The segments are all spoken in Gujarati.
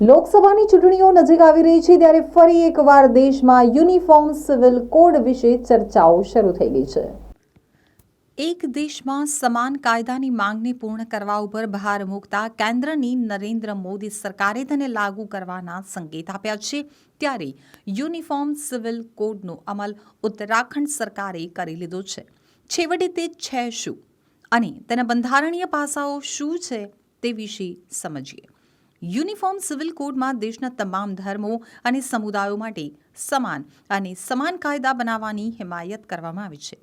લોકસભાની ચૂંટણીઓ નજીક આવી રહી છે ત્યારે ફરી એકવાર દેશમાં યુનિફોર્મ સિવિલ કોડ વિશે ચર્ચાઓ શરૂ થઈ ગઈ છે. એક દેશમાં સમાન કાયદાની માંગને પૂર્ણ કરવા ઉપર ભાર મૂકતા કેન્દ્રની નરેન્દ્ર મોદી સરકારે તેને લાગુ કરવાના સંકેત આપ્યા છે. ત્યારે યુનિફોર્મ સિવિલ કોડનો અમલ ઉત્તરાખંડ સરકારે કરી લીધો છે. છેવટે તે છે શું? અને તેના બંધારણીય પાસાઓ શું છે તે વિશે સમજીએ. યુનિફોર્મ સિવિલ કોડમાં દેશના તમામ ધર્મો અને સમુદાયો માટે સમાન અને સમાન કાયદા બનાવવાની હિમાયત કરવામાં આવી છે.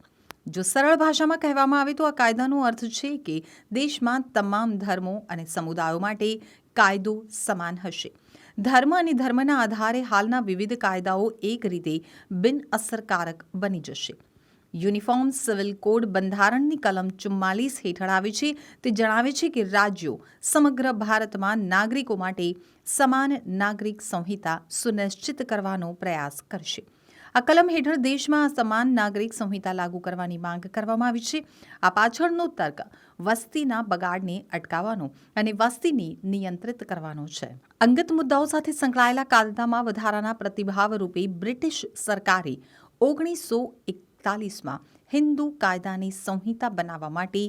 જો સરળ ભાષામાં કહેવામાં આવે તો આ કાયદાનો અર્થ છે કે દેશમાં તમામ ધર્મો અને સમુદાયો માટે કાયદો સમાન હશે. ધર્મ અને ધર્મના આધારે હાલના વિવિધ કાયદાઓ એક રીતે બિનઅસરકારક બની જશે. યુનિફોર્મ સિવિલ કોડ બંધારણની કલમ ચુમ્માલીસ હેઠળ આવે છે. તે જણાવે છે કે રાજ્યો સમગ્ર ભારતમાં નાગરિકો માટે સમાન નાગરિક સંહિતા સુનિશ્ચિત કરવાનો પ્રયાસ કરશે. આ કલમ હેઠળ દેશમાં સમાન નાગરિક સંહિતા લાગુ કરવાની માંગ કરવામાં આવી છે. આ પાછળનો તર્ક વસ્તીના બગાડને અટકાવવાનો અને વસ્તીને નિયંત્રિત કરવાનો છે. અંગત મુદ્દાઓ સાથે સંકળાયેલા કાયદામાં વધારાના પ્રતિભાવ રૂપે બ્રિટિશ સરકારે ઓગણીસો એકતાલીસમાં હિન્દુ કાયદાની સંહિતા બનાવવા માટે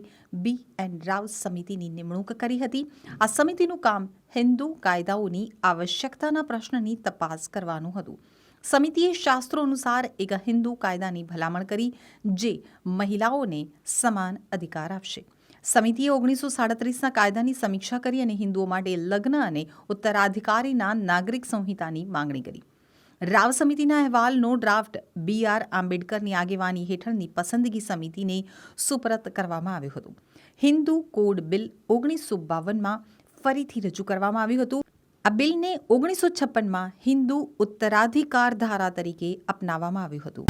બી એન રાવ સમિતિની નિમણૂક કરી હતી. આ સમિતિનું કામ હિન્દુ કાયદાઓની આવશ્યકતાના પ્રશ્નની તપાસ કરવાનું હતું. સમિતિએ શાસ્ત્રો અનુસાર એક હિન્દુ કાયદાની ભલામણ કરી, જે મહિલાઓને સમાન અધિકાર આપશે. સમિતિએ ઓગણીસો સાડત્રીસના કાયદાની સમીક્ષા કરી અને હિન્દુઓ માટે લગ્ન અને ઉત્તરાધિકારીના નાગરિક સંહિતાની માંગણી કરી. રાવ સમિતિના અહેવાલનો ડ્રાફ્ટ બી આર આંબેડકરની આગેવાની હેઠળની પસંદગી સમિતિને સુપરત કરવામાં આવ્યું હતું. હિન્દુ કોડ બિલ ઓગણીસો બાવનમાં ફરીથી રજૂ કરવામાં આવ્યું હતું. આ બિલને ઓગણીસો છપ્પનમાં હિન્દુ ઉત્તરાધિકાર ધારા તરીકે અપનાવવામાં આવ્યું હતું.